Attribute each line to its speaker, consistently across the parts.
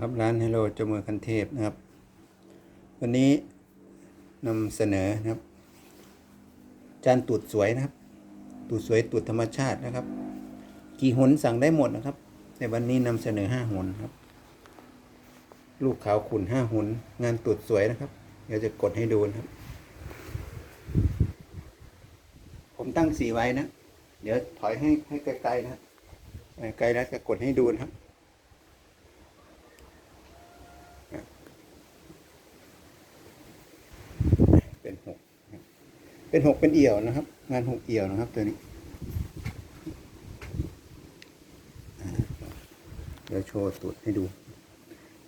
Speaker 1: ครับร้านเฮโลจมือคันเทพนะครับ วันนี้นำเสนอนะครับ จานตูดสวยนะครับ ตูดสวยตูดธรรมชาตินะครับ กี่หนสั่งได้หมดนะครับในวันนี้นำเสนอห้าหนครับ ลูกขาวขุนห้าหนงานตูดสวยนะครับ เดี๋ยวจะกดให้ดูนะครับ ผมตั้งสีไว้นะ เดี๋ยวถอยให้ให้ไกลๆนะไกลๆแล้วจะกดให้ดูนะครับ เป็นหกนะครับ เป็นหกเป็นเอี่ยวนะครับ งานหกเอี่ยวนะครับตัวนี้เดี๋ยวโชว์ตูดให้ดู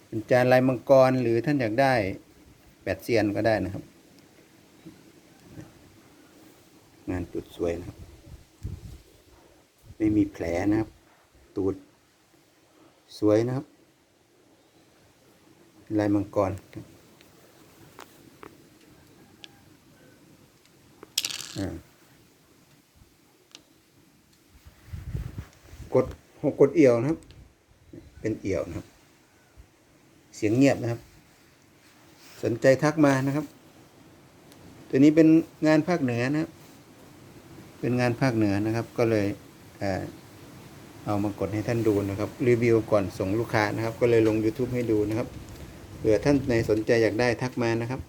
Speaker 1: เป็นจานลายมังกรหรือท่านอยากได้แปดเซียนก็ได้นะครับ งานตูดสวยนะครับ ไม่มีแผลนะครับ ตูดสวยนะครับ ลายมังกรครับ อ่า กดหกกดเอี่ยวนะครับ เป็นเอี่ยวนะครับ เสียงเงียบนะครับ สนใจทักมานะครับ ตัวนี้เป็นงานภาคเหนือนะครับ เป็นงานภาคเหนือนะครับ ก็เลยเอ่อเอามากดให้ท่านดูนะครับ รีวิวก่อนส่งลูกค้านะครับ ก็เลยลง YouTube ให้ดูนะครับเผื่อท่านในสนใจอยากได้ทักมานะครับ